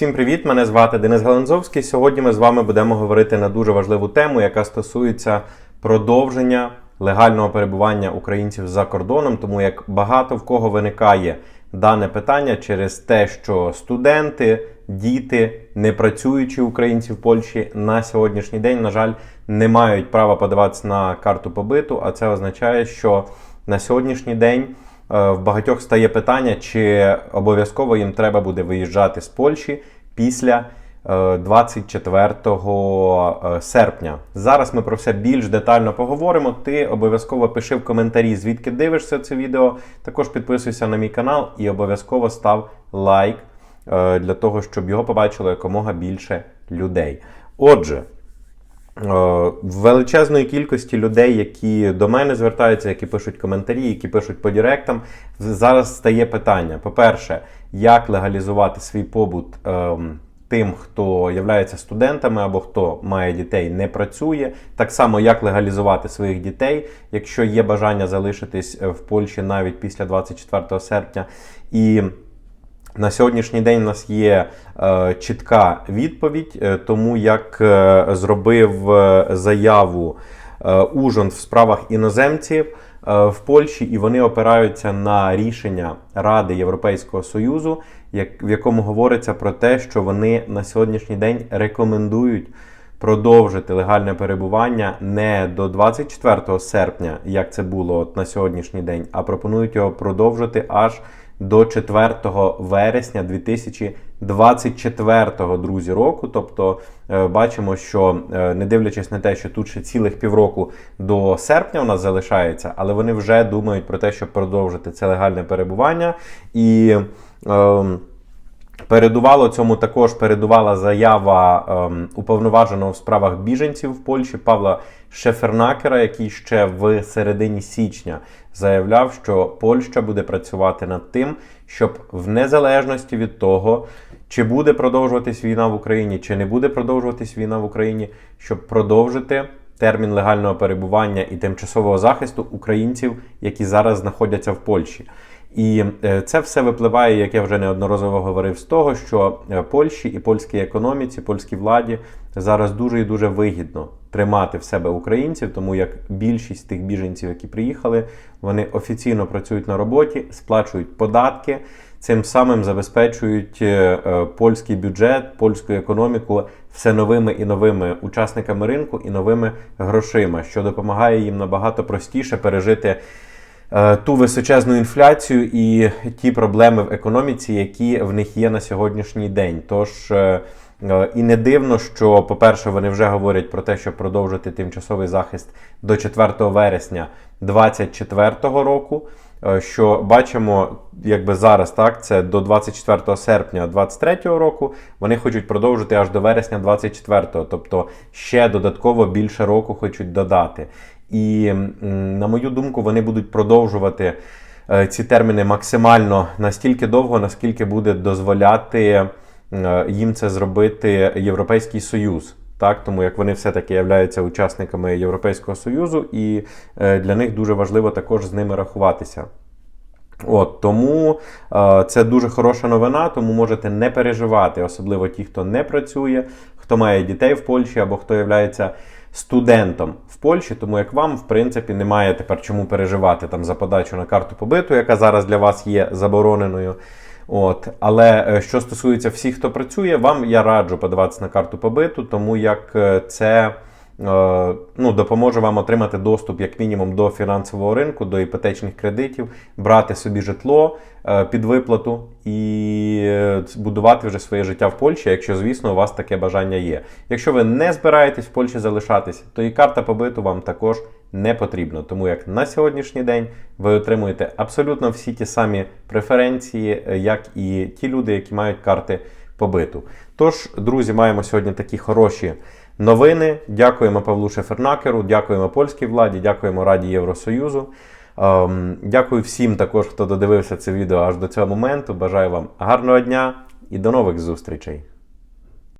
Всім привіт! Мене звати Денис Галанзовський. Сьогодні ми з вами будемо говорити на дуже важливу тему, яка стосується продовження легального перебування українців за кордоном, тому як багато в кого виникає дане питання через те, що студенти, діти, не працюючі українці в Польщі на сьогоднішній день, на жаль, не мають права подаватися на карту побиту, а це означає, що на сьогоднішній день. Е, В багатьох стає питання, чи обов'язково їм треба буде виїжджати з Польщі після е, 24 е, серпня. Зараз ми про все більш детально поговоримо. Ти обов'язково пиши в коментарі, звідки дивишся це відео. Також підписуйся на мій канал і обов'язково став лайк е, для того, щоб його побачило якомога більше людей. Отже. Е, величезної кількості людей, які до мене звертаються, які пишуть коментарі, які пишуть по директам, зараз стає питання: по-перше, як легалізувати свій побут ем, тим, хто є студентами або хто має дітей, не працює. Так само, як легалізувати своїх дітей, якщо є бажання залишитись е, в Польщі навіть після 24 серпня. І на сьогоднішній день у нас є е, чітка відповідь, е, тому як е, зробив е, заяву е, Ужон в справах іноземців е, в Польщі, і вони опираються на рішення Ради Європейського Союзу, як, в якому говориться про те, що вони на сьогоднішній день рекомендують продовжити легальне перебування не до 24 серпня, як це було от на сьогоднішній день, а пропонують його продовжити аж до 4 вересня 2024 друзі року. Тобто е, бачимо, що е, не дивлячись на те, що тут ще цілих півроку до серпня у нас залишається, але вони вже думають про те, щоб продовжити це легальне перебування і. Е, Передувало цьому також передувала заява ем, уповноваженого в справах біженців в Польщі Павла Шефернакера, який ще в середині січня заявляв, що Польща буде працювати над тим, щоб в незалежності від того, чи буде продовжуватись війна в Україні, чи не буде продовжуватись війна в Україні, щоб продовжити термін легального перебування і тимчасового захисту українців, які зараз знаходяться в Польщі. І е, це все випливає, як я вже неодноразово говорив, з того, що е, Польщі і польській економіці, польській владі зараз дуже і дуже вигідно тримати в себе українців, тому як більшість тих біженців, які приїхали, вони офіційно працюють на роботі, сплачують податки, цим самим забезпечують е, польський бюджет, польську економіку все новими і новими учасниками ринку і новими грошима, що допомагає їм набагато простіше пережити. Ту височезну інфляцію і ті проблеми в економіці, які в них є на сьогоднішній день. Тож і не дивно, що, по-перше, вони вже говорять про те, щоб продовжити тимчасовий захист до 4 вересня 2024 року. Що бачимо, якби зараз так, це до 24 серпня 2023 року. Вони хочуть продовжити аж до вересня 2024, тобто ще додатково більше року хочуть додати. І, на мою думку, вони будуть продовжувати е, ці терміни максимально настільки довго, наскільки буде дозволяти е, їм це зробити Європейський Союз. Так, Тому як вони все-таки являються учасниками Європейського Союзу, і е, для них дуже важливо також з ними рахуватися. От Тому е, це дуже хороша новина, тому можете не переживати, особливо ті, хто не працює, хто має дітей в Польщі або хто являється студентом в Польщі, тому як вам, в принципі, немає тепер чому переживати там за подачу на карту побиту, яка зараз для вас є забороненою. От, Але е, що стосується всіх, хто працює, вам я раджу подаватися на карту побиту, тому як е, це. Е, ну, допоможе вам отримати доступ, як мінімум, до фінансового ринку, до іпотечних кредитів, брати собі житло е, під виплату і е, будувати вже своє життя в Польщі, якщо, звісно, у вас таке бажання є. Якщо ви не збираєтесь в Польщі залишатись, то і карта побиту вам також не потрібна. Тому як на сьогоднішній день ви отримуєте абсолютно всі ті самі преференції, як і ті люди, які мають карти побиту. Тож, друзі, маємо сьогодні такі хороші. Новини. Дякуємо Павлу Шефернакеру, дякуємо польській владі, дякуємо Раді Євросоюзу. Ем, дякую всім також, хто додивився це відео аж до цього моменту. Бажаю вам гарного дня і до нових зустрічей!